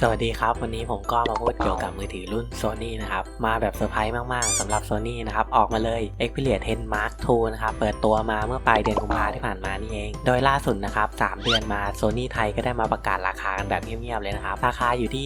สวัสดีครับ วันนี้ผมก็มาพูดเกี่ยวกับมือถือรุ่น Sony นะครับ มาแบบเซอร์ไพรส์มาก ๆสำหรับ Sony นะครับ ออกมาเลย Xperia 10 Mark II นะครับ เปิดตัวมาเมื่อปลายเดือนกุมภาที่ผ่านมานี่เอง โดยล่าสุดนะครับ 3 เดือนมา Sony ไทยก็ได้มาประกาศราคากันแบบเงียบ ๆ เลยนะครับ ราคาอยู่ที่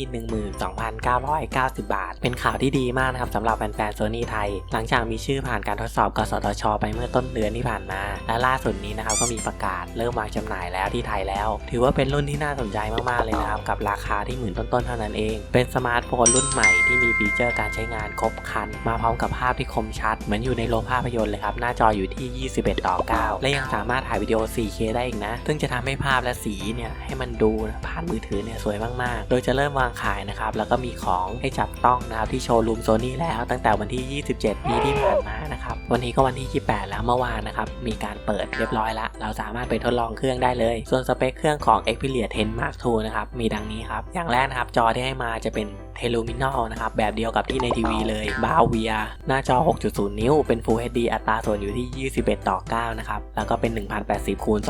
12,990 บาท เป็นข่าวที่ดีมากนะครับสำหรับแฟนๆ Sony ไทย หลังจากมีชื่อผ่านการทดสอบกสทช ไปเมื่อต้นเดือนที่ผ่านมา และล่าสุดนี้นะครับก็มีประกาศเริ่มวางจำหน่ายแล้วที่ไทยแล้ว ถือว่าเป็นรุ่นที่น่าสนใจมากๆเลยนะครับกับราคาที่หมื่นต้นๆเท่านั้นเอง เป็นสมาร์ทโฟนรุ่นใหม่ที่มีฟีเจอร์การใช้งานครบครัน มาพร้อมกับภาพที่คมชัด เหมือนอยู่ในโรงภาพยนตร์เลยครับ หน้าจออยู่ที่ 21ต่อ9และยังสามารถถ่ายวิดีโอ 4K ได้อีกนะ ซึ่งจะทำให้ภาพและสีเนี่ยให้มันดูผ่านมือถือเนี่ยสวยมากๆ โดยจะเริ่มวางขายนะครับ แล้วก็มีของให้จับต้องนะครับที่โชว์รูมโซนี่แล้วตั้งแต่วันที่ 27 ปีที่ผ่านมานะครับ วันนี้ก็วันที่ 28 แล้วเมื่อวานนะครับ มีการเปิดเรียบร้อยแล้วเราสามารถไปทดลองเครื่องได้เลย ส่วนสเปคเครื่องของ Xperia 10 Mark II นะครับ มีดังนี้ครับ อย่างแรกนะครับ จอที่ให้มาจะเป็น เทลูมินอลนะครับ แบบเดียวกับที่ในทีวีเลยบาเวียหน้าจอ 6.0 นิ้ว เป็น Full HD อัตราส่วนอยู่ที่ 21 ต่อ 9 นะครับ แล้วก็เป็น 1080คูณ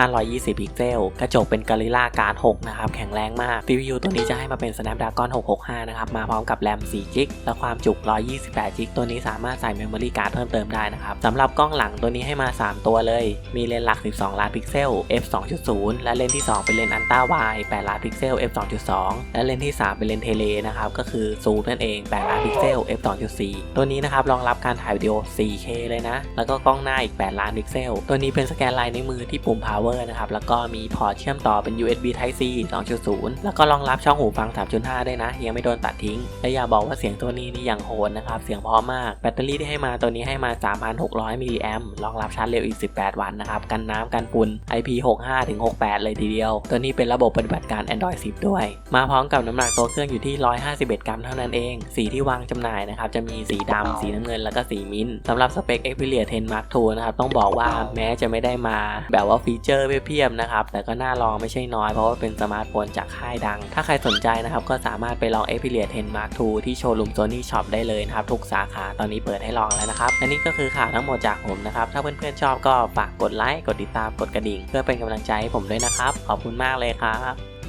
2520 พิกเซล กระจกเป็น Gorilla Glass 6นะครับ แข็งแรงมาก CPU ตัวนี้จะให้มาเป็น Snapdragon 665 นะครับ มาพร้อมกับแรม4 g b และความจุ 128 g b ตัวนี้สามารถใส่ Memory Card เพิ่มเติมได้นะครับสำหรับกล้องหลังตัวนี้ให้มา 3 ตัวเลย มีเลนส์หลัก 12 ล้านพิกเซล f 2.0 และเลนส์ที่ 2 เป็นเลนส์อันต้าไว8ล้านพิกเซล f 2.2 และเลนส์ที่ 3 เป็นเลนส์เทเลนะครับก็คือซูมนั่นเอง8ล้านพิกเซล f 2.4ตัวนี้นะครับรองรับการถ่ายวิดีโอ 4K เลยนะ แล้วก็กล้องหน้าอีก 8 ล้านพิกเซล ตัวนี้เป็นสแกนลายในมือที่ปุ่ม power นะครับแล้วก็มีพอร์ตเชื่อมต่อเป็น USB Type C 2.0 แล้วก็รองรับช่องหูฟัง 3.5ด้วยนะ ยังไม่โดนตัดทิ้ง และอย่าบอกว่าเสียงตัวนี้นี่ยังโหดนะครับเสียงเพราะมากแบตเตอรี่ที่ให้มาตัวนี้ให้มา 3,600มิลลิแอมรองรับชาร์จเร็วอีก 18 วันนะครับกันน้ำกันฝุ่น IP65 ถึง68 เลยทีเดียว ตัวนี้เป็นระบบปฏิบัติการ Android 10 ด้วย มาพร้อมกับน้ำหนักตัวเครื่องอยู่ที่151 กรัมเท่านั้นเอง สีที่วางจำหน่ายนะครับ จะมีสีดำ สีน้ำเงิน แล้วก็สีมิ้นท์สำหรับสเปค Xperia 10 Mark II นะครับ ต้องบอกว่าแม้จะไม่ได้มาแบบว่าฟีเจอร์เพียบๆนะครับ แต่ก็น่าลองไม่ใช่น้อย เพราะว่าเป็นสมาร์ทโฟนจากค่ายดัง ถ้าใครสนใจนะครับ ก็สามารถไปลอง Xperia 10 Mark II ที่โชว์รูม Sony Shop ได้เลยนะครับ ทุกสาขา ตอนนี้เปิดให้ลองแล้วนะครับ อันนี้ก็คือข่าวทั้งหมดจากผมนะครับ ถ้าเพื่อนๆชอบก็ฝากกดไลค์ กดติดตาม กดกระดิ่ง เพื่อเป็นกำลังใจให้ผมด้วยนะครับ ขอบคุณมากเลยครับ